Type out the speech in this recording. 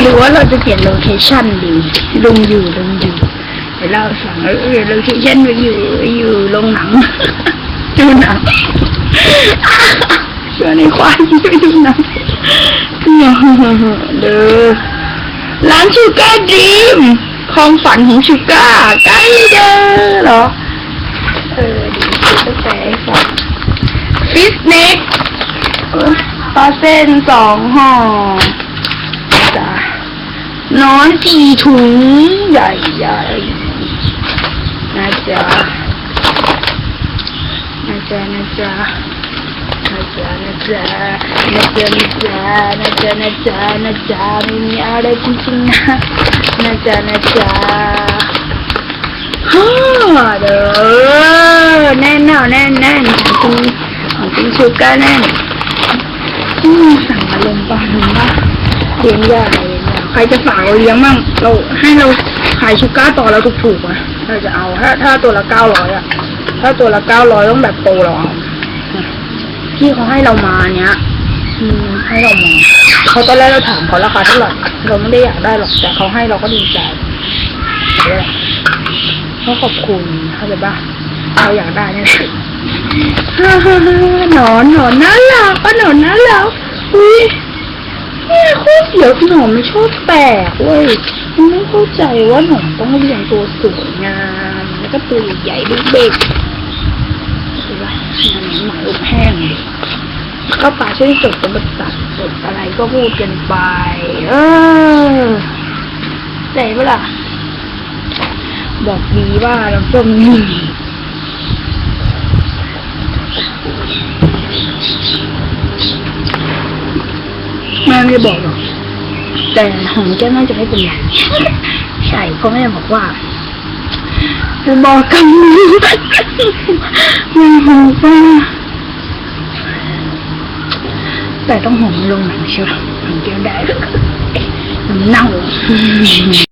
หรือว่าเราจะเปลี่ยนโลเคชั่นดีลงอยู่ลงอยู่เดี๋ยวเราสั่งเออโลเคชั่นไปอยู่อยู่โรงหนังดูหนังชวนในควายไปดูหนังเด้อร้านชูกาดีมความฝันของชูก้าร์ใกล้เด้อเหรอเออดีซื้อกาแฟให้ฟังฟิสเน็กปลาเส้นสองห่อ น้อนสี่ถุงใหญ่ใหญ่ๆนะจ๊ะนะจ๊ะนะจ๊ะนะจ๊ะนะจ๊ะนะจ๊ะนะจ๊ะนะจ๊ะนะจ๊ะนะจ๊ะไม่มีอะไรจริงๆนะนะจ๊ะนะจ๊ะฮ่าเด้อแน่นแน่แน่นแน่นของจริงของจริงชูกาแน่นสั่งมาลงปลานึ่งว่าเลี้ยงยาเลี้ยงยา ใครจะฝากเราเลี้ยงมั่งเราให้เราขายชูการ์ต่อเราถูกๆอะเราจะเอา ถ้า ถ้าตัวละเก้าร้อยอะ ถ้าตัวละเก้าร้อยต้องแบบโตเราเอาที่เขาให้เรามาเนี้ยอืมให้เรามาเขาตอนแรกเราถามเขาราคาเท่าไหร่เราไม่ได้อยากได้หรอกแต่เขาให้เราก็ดีใจเออก็ขอบคุณเข้าใจปะเราอยากได้เนี่ยฮ่าฮ่าฮ่าหนอนหนอนน่ารักก็หนอนน่ารักอุ้ย เนี่ยโคตรเดี๋ยวหนอนมันชอบแตกเว้ยมันไม่เข้าใจว่าหนอนต้องเลี้ยงตัวสวยงามแล้วก็ตัวใหญ่เด็กๆเข้าใจปะหนอนหมายอบแห้งเลยก็ป่าช่วยจดเป็นบทสัตว์จดอะไรก็พูดกันไป เออใจปล่ะบอกดีว่าเราต้องม่ ไม่ได้บอกหรอกแต่ของแก้มน่าจะไม่เป็นไรใช่เพราะแม่บอกว่าบอกกันไม่หัว่าแต่ต้องหงลงหนังเชียวหมของแก้มได้มันเน่า